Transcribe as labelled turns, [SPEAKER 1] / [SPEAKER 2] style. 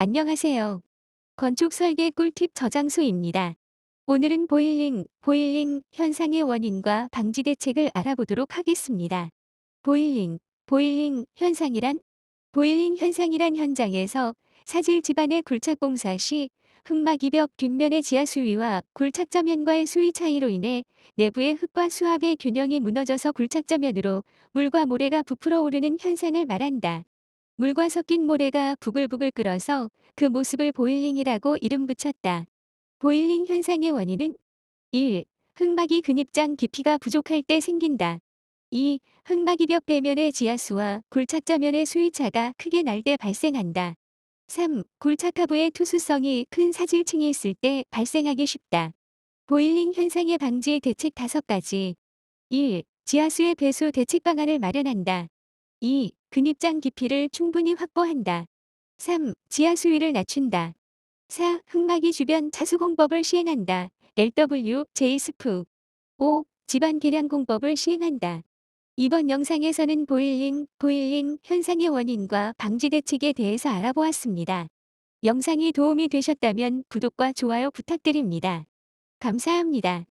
[SPEAKER 1] 안녕하세요. 건축 설계 꿀팁 저장소입니다. 오늘은 보일링, 보일링 현상의 원인과 방지 대책을 알아보도록 하겠습니다. 보일링, 보일링 현상이란 보일링 현상이란 현장에서 사질 집안의 굴착 공사 시 흙막 이 벽 뒷면의 지하 수위와 굴착저면과의 수위 차이로 인해 내부의 흙과 수압의 균형이 무너져서 굴착저면으로 물과 모래가 부풀어 오르는 현상을 말한다. 물과 섞인 모래가 부글부글 끓어서 그 모습을 보일링이라고 이름 붙였다. 보일링 현상의 원인은 1. 흙막이 근입장 깊이가 부족할 때 생긴다. 2. 흙막이 벽 배면의 지하수와 굴착자면의 수위차가 크게 날 때 발생한다. 3. 굴착 하부의 투수성이 큰 사질층이 있을 때 발생하기 쉽다. 보일링 현상의 방지 대책 5가지 1. 지하수의 배수 대책 방안을 마련한다. 2. 근입장 깊이를 충분히 확보한다. 3. 지하 수위를 낮춘다. 4. 흙막이 주변 차수 공법을 시행한다. LW, 제이스프 5. 집안 계량 공법을 시행한다. 이번 영상에서는 보일링, 보일링 현상의 원인과 방지 대책에 대해서 알아보았습니다. 영상이 도움이 되셨다면 구독과 좋아요 부탁드립니다. 감사합니다.